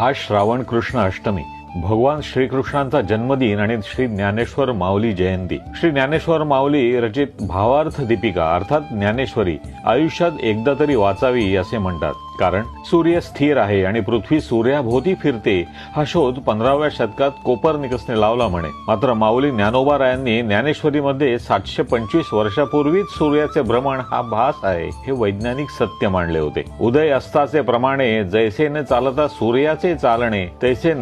आज श्रावण कृष्ण अष्टमी. भगवान श्रीकृष्णांचा जन्मदिन आणि श्री ज्ञानेश्वर माऊली जयंती. श्री ज्ञानेश्वर माऊली रचित भावार्थ दीपिका अर्थात ज्ञानेश्वरी आयुष्यात एकदा तरी वाचावी असे म्हणतात. कारण सूर्य स्थिर आहे आणि पृथ्वी सूर्याभोवती फिरते हा शोध पंधराव्या शतकात कोपरनिकसने लावला म्हणे. मात्र माऊली ज्ञानोबारायांनी ज्ञानेश्वरीमध्ये सातशे पंचवीस वर्षापूर्वीच सूर्याचे भ्रमण हा भास आहे हे वैज्ञानिक सत्य मांडले होते. उदय अस्ताचे प्रमाणे जैसेने चालता सूर्याचे चालणे तैसे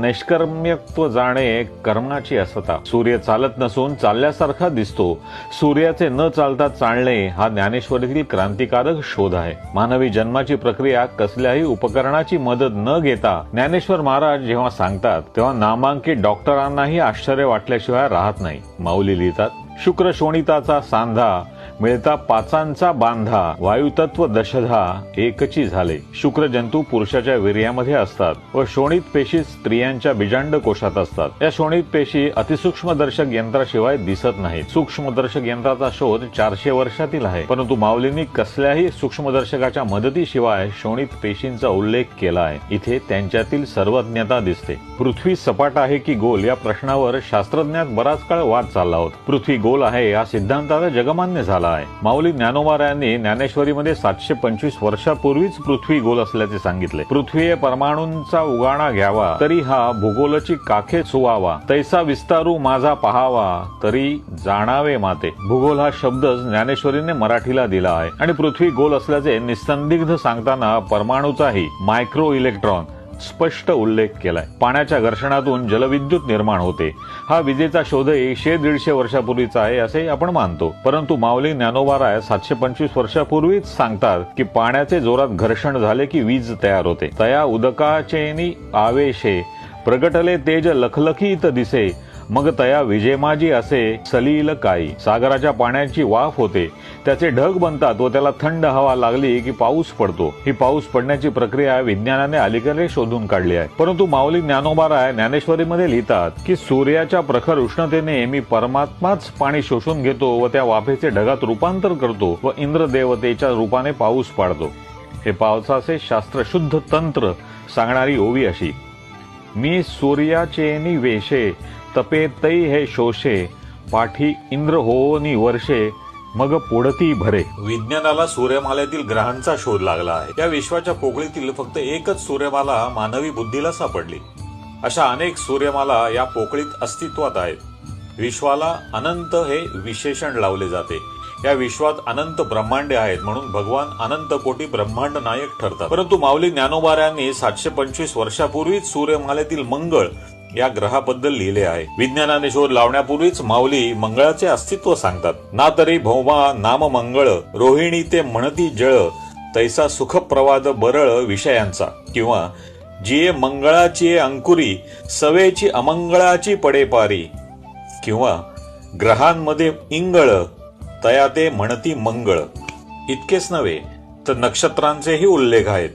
नैष्कर्म्यत्व जाणे कर्माची असता सूर्य चालत नसून चालल्यासारखा दिसतो. सूर्याचे न चालता चालणे हा ज्ञानेश्वरीतील क्रांतिकारक शोध आहे. मानवी जन्माची प्रक्रिया कसल्याही उपकरणाची मदत न घेता ज्ञानेश्वर महाराज जेव्हा सांगतात तेव्हा नामांकित डॉक्टरांनाही आश्चर्य वाटल्याशिवाय राहत नाही. माऊली लिहितात शुक्र शोणिताचा सांधा मिळता पाचांचा बांधा. वायुतत्व दशधा एकची झाले. शुक्र जंतू पुरुषाच्या वीर्यामध्ये असतात व शोणित पेशी स्त्रियांच्या बिजांड कोशात असतात. या शोणित पेशी अतिसूक्ष्मदर्शक यंत्राशिवाय दिसत नाहीत. सूक्ष्मदर्शक यंत्राचा शोध चारशे वर्षातील आहे. परंतु माऊलींनी कसल्याही सूक्ष्मदर्शकाच्या मदतीशिवाय शोणित पेशींचा उल्लेख केला आहे. इथे त्यांच्यातील सर्वज्ञता दिसते. पृथ्वी सपाट आहे की गोल या प्रश्नावर शास्त्रज्ञात बराच काळ वाद चालला होता. पृथ्वी गोल आहे या सिद्धांताला जगमान्य झाला आहे. माऊली ज्ञानोबारायांनी ज्ञानेश्वरीमध्ये सातशे पंचवीस वर्षापूर्वीच पृथ्वी गोल असल्याचे सांगितले. पृथ्वी परमाणूंचा उगाणा घ्यावा तरी हा भूगोलची काखे सुवावा तैसा विस्तारू माझा पहावा तरी जाणावे माते. भूगोल हा शब्दच ज्ञानेश्वरीने मराठीला दिला आहे. आणि पृथ्वी गोल असल्याचे निसंदिग्ध सांगताना परमाणूचाही मायक्रो इलेक्ट्रॉन स्पष्ट उल्लेख केलाय. पाण्याच्या घर्षणातून जलविद्युत निर्माण होते. हा विजेचा शोधही शे दीडशे वर्षापूर्वीचा आहे असे आपण मानतो. परंतु माऊली ज्ञानोबाराय सातशे पंचवीस वर्षापूर्वीच सांगतात की पाण्याचे जोरात घर्षण झाले की वीज तयार होते. तया उदकाचेनी आवेशे प्रगटले तेज लखलखीत दिसे मग तया विजेमाजी असे सलील काई. सागराच्या पाण्याची वाफ होते. त्याचे ढग बनतात व त्याला थंड हवा लागली की पाऊस पडतो. ही पाऊस पडण्याची प्रक्रिया विज्ञानाने अलीकडे शोधून काढली आहे. परंतु माऊली ज्ञानोबाराय ज्ञानेश्वरीमध्ये लिहितात की सूर्याच्या प्रखर उष्णतेने मी परमात्माच पाणी शोषून घेतो व त्या वाफेचे ढगात रूपांतर करतो व इंद्रदेवतेच्या रूपाने पाऊस पाडतो. हे पावसाचे शास्त्रशुद्ध तंत्र सांगणारी ओवी अशी मी सूर्याचे वेशे तपे तै हे शोषे पाठी इंद्र होनी वर्षे मग पुढती भरे. विज्ञानाला सूर्यमालेतील ग्रहांचा शोध लागला आहे. या विश्वाच्या पोकळीतील फक्त एकच सूर्यमाला मानवी बुद्धीला सापडली. अशा अनेक सूर्यमाला या पोकळीत अस्तित्वात आहेत. विश्वाला अनंत हे विशेषण लावले जाते. या विश्वात अनंत ब्रह्मांडे आहेत म्हणून भगवान अनंत कोटी ब्रह्मांड नायक ठरतात. परंतु माऊली ज्ञानोबाऱ्यांनी सातशे पंचवीस वर्षापूर्वीच सूर्यमालेतील मंगळ या ग्रहाबद्दल लिहिले आहे. विज्ञानाने शोध लावण्यापूर्वीच माऊली मंगळाचे अस्तित्व सांगतात. ना तरी भौमा नाम मंगळ रोहिणी ते म्हणती जळ तैसा सुखप्रवाद बरळ विषयांचा. किंवा जिये मंगळाची अंकुरी सवेची अमंगळाची पडेपारी. किंवा ग्रहांमध्ये इंगळ तया ते म्हणती मंगळ. इतकेच नव्हे तर नक्षत्रांचेही उल्लेख आहेत.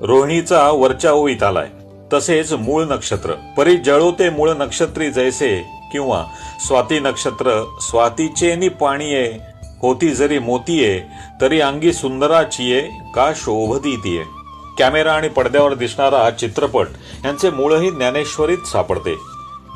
रोहिणीचा वरच्या ओवीत आलाय. तसेच मूळ नक्षत्र. परी जळोते मूळ नक्षत्री जैसे किंवा स्वाती नक्षत्र स्वातीचे पाणीये होती जरी मोतीये तरी अंगी सुंदराचीये का शोभतीये. कॅमेरा आणि पडद्यावर दिसणारा चित्रपट यांचे मूळही ज्ञानेश्वरीत सापडते.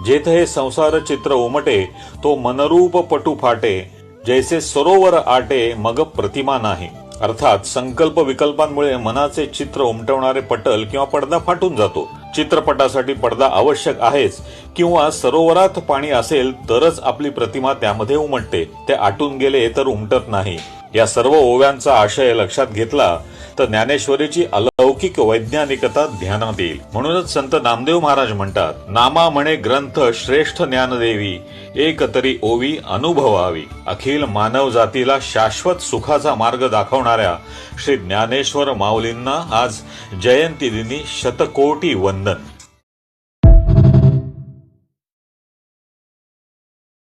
जेथ हे संसार चित्र उमटे तो मनरूप पटू फाटे जैसे सरोवर आटे मग प्रतिमा नाही. अर्थात संकल्प विकल्पांमुळे मनाचे चित्र उमटवणारे पटल किंवा पडदा फाटून जातो. चित्रपटासाठी पडदा आवश्यक आहेच. किंवा सरोवरात पाणी असेल तरच आपली प्रतिमा त्यामध्ये उमटते. ते आटून गेले तर उमटत नाही. या सर्व ओव्यांचा आशय लक्षात घेतला तर ज्ञानेश्वरीची अलौकिक वैज्ञानिकता ध्यानात येईल म्हणूनच संत नामदेव महाराज म्हणतात नामा म्हणे ग्रंथ श्रेष्ठ ज्ञानदेवी एक तरी ओवी अनुभवावी. अखिल मानव जातीला शाश्वत सुखाचा मार्ग दाखवणाऱ्या श्री ज्ञानेश्वर माऊलींना आज जयंती दिनी शतकोटी वंदन.